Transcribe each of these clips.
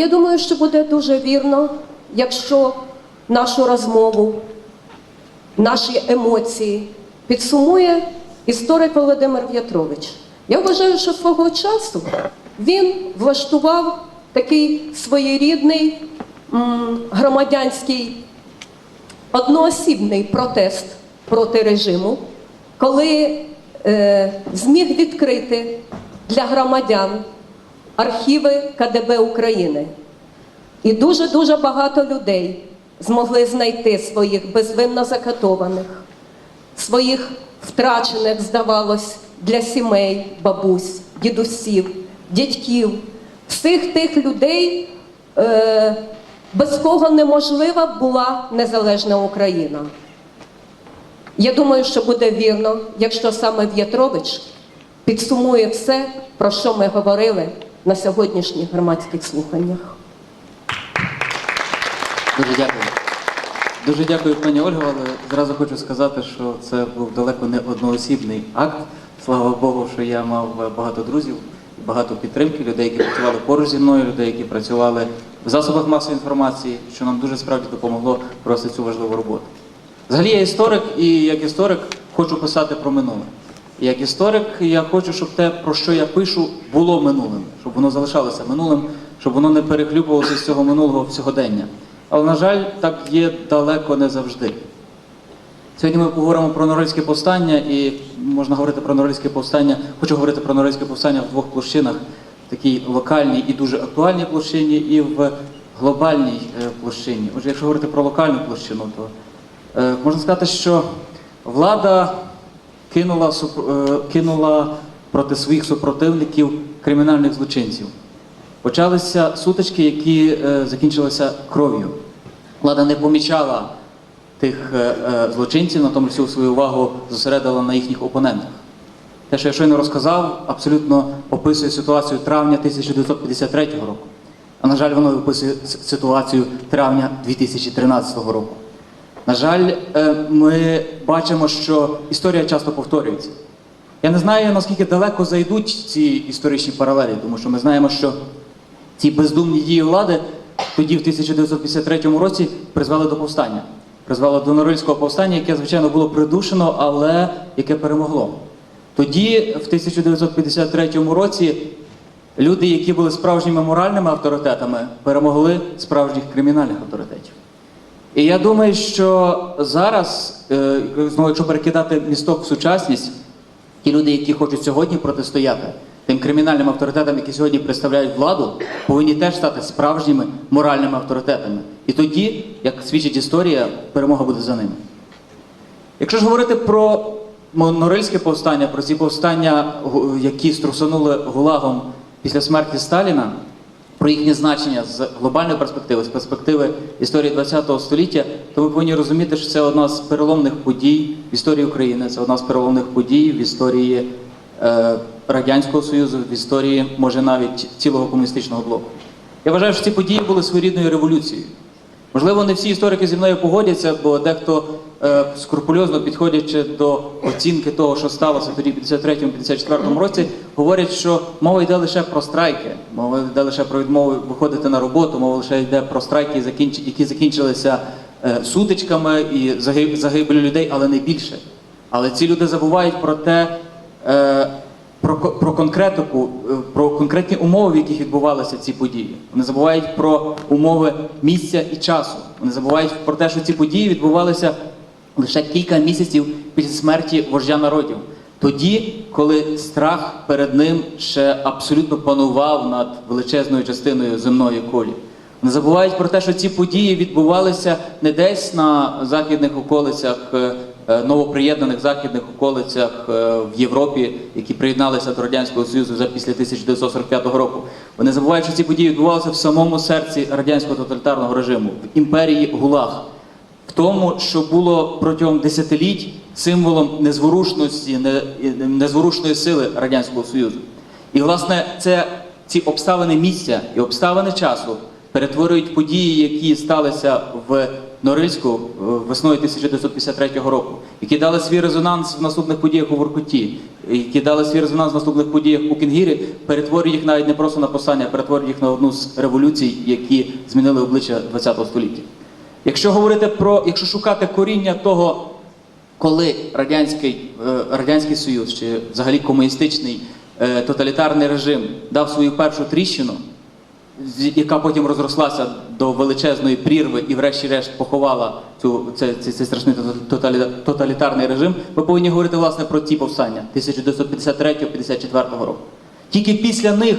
Я думаю, що буде дуже вірно, якщо нашу розмову, наші емоції підсумує історик Володимир В'ятрович. Я вважаю, що свого часу він влаштував такий своєрідний громадянський одноосібний протест проти режиму, коли е, зміг відкрити для громадян архіви КДБ України. І дуже-дуже багато людей змогли знайти своїх безвинно закатованих, своїх втрачених, здавалось, для сімей, бабусь, дідусів, дядьків, всіх тих людей, е, без кого неможлива була незалежна Україна. Я думаю, що буде вірно, якщо саме В'ятрович підсумує все, про що ми говорили на сьогоднішніх громадських слуханнях. Дуже дякую. Дуже дякую, пані Ольго, але зразу хочу сказати, що це був далеко не одноосібний акт. Слава Богу, що я мав багато друзів, багато підтримки, людей, які працювали поруч зі мною, людей, які працювали в засобах масової інформації, що нам дуже справді допомогло провести цю важливу роботу. Взагалі я історик, і як історик хочу писати про минуле. Як історик я хочу, щоб те, про що я пишу, було минулим, щоб воно залишалося минулим, щоб воно не перехлюпувалося з цього минулого в сьогодення. Але, на жаль, так є далеко не завжди. Сьогодні ми поговоримо про Норильське повстання, і можна говорити про Норильське повстання. Хочу говорити про Норильське повстання в двох площинах: в такій локальній і дуже актуальній площині, і в глобальній е, площині. Отже, якщо говорити про локальну площину, то е, можна сказати, що влада кинула, е, кинула проти своїх супротивників кримінальних злочинців. Почалися сутички, які е, закінчилися кров'ю. Влада не помічала тих е, злочинців, натомість всю свою увагу зосередила на їхніх опонентах. Те, що я щойно розказав, абсолютно описує ситуацію травня 1953 року. А на жаль, воно описує ситуацію травня 2013 року. На жаль, е, ми бачимо, що історія часто повторюється. Я не знаю, наскільки далеко зайдуть ці історичні паралелі, тому що ми знаємо, що ці бездумні дії влади тоді, в 1953 році, призвели до повстання. Призвели до Норильського повстання, яке, звичайно, було придушено, але яке перемогло. Тоді, в 1953 році, люди, які були справжніми моральними авторитетами, перемогли справжніх кримінальних авторитетів. І я думаю, що зараз, е, знову, якщо перекидати місток в сучасність, ті люди, які хочуть сьогодні протистояти тим кримінальним авторитетам, які сьогодні представляють владу, повинні теж стати справжніми моральними авторитетами. І тоді, як свідчить історія, перемога буде за ними. Якщо ж говорити про Норильське повстання, про ці повстання, які струсанули гулагом після смерті Сталіна, про їхнє значення з глобальної перспективи, з перспективи історії ХХ століття, то ми повинні розуміти, що це одна з переломних подій в історії України, це одна з переломних подій в історії е, Радянського Союзу, в історії, може, навіть цілого комуністичного блоку. Я вважаю, що ці події були своєрідною революцією. Можливо, не всі історики зі мною погодяться, бо дехто скрупульозно підходячи до оцінки того, що сталося тоді в 53-54 році, говорять, що мова йде лише про страйки, мова йде лише про відмову виходити на роботу, мова лише йде про страйки, які закінчилися е, сутичками і загиб- загибелю людей, але не більше. Але ці люди забувають про те, е, про, про конкретику, е, про конкретні умови, в яких відбувалися ці події. Вони забувають про умови місця і часу. Вони забувають про те, що ці події відбувалися лише кілька місяців після смерті вождя народів. Тоді, коли страх перед ним ще абсолютно панував над величезною частиною земної колі. Не забувають про те, що ці події відбувалися не десь на західних околицях, е, е, новоприєднаних західних околицях е, в Європі, які приєдналися до Радянського Союзу вже після 1945 року. Вони забувають, що ці події відбувалися в самому серці радянського тоталітарного режиму, в імперії ГУЛАГ в тому, що було протягом десятиліть символом незворушності, незворушної сили Радянського Союзу. І, власне, це ці обставини місця і обставини часу перетворюють події, які сталися в Норильську весною 1953 року, які дали свій резонанс в наступних подіях у Воркуті, які дали свій резонанс в наступних подіях у Кінгірі, перетворюють їх навіть не просто на повстання, а перетворюють їх на одну з революцій, які змінили обличчя ХХ століття. Якщо говорити про, якщо шукати коріння того, коли радянський, е, радянський Союз чи взагалі комуністичний е, тоталітарний режим дав свою першу тріщину, яка потім розрослася до величезної прірви і, врешті-решт, поховала цю цей, цей, страшний тоталі- тоталітарний режим, ми повинні говорити власне про ті повстання 1953-54 року. Тільки після них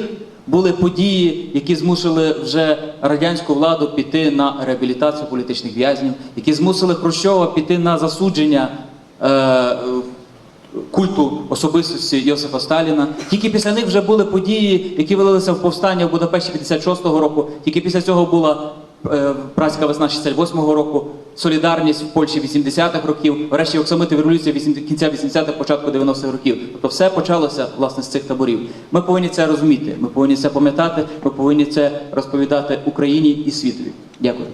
були події, які змусили вже радянську владу піти на реабілітацію політичних в'язнів, які змусили Хрущова піти на засудження е, культу особистості Йосифа Сталіна. Тільки після них вже були події, які вилилися в повстання в Будапешті 56-го року. Тільки після цього була е, Празька весна 68-го року, солідарність в Польщі 80-х років, врешті оксамити революція кінця 80-х, початку 90-х років. Тобто все почалося власне з цих таборів. Ми повинні це розуміти, ми повинні це пам'ятати, ми повинні це розповідати Україні і світові. Дякую.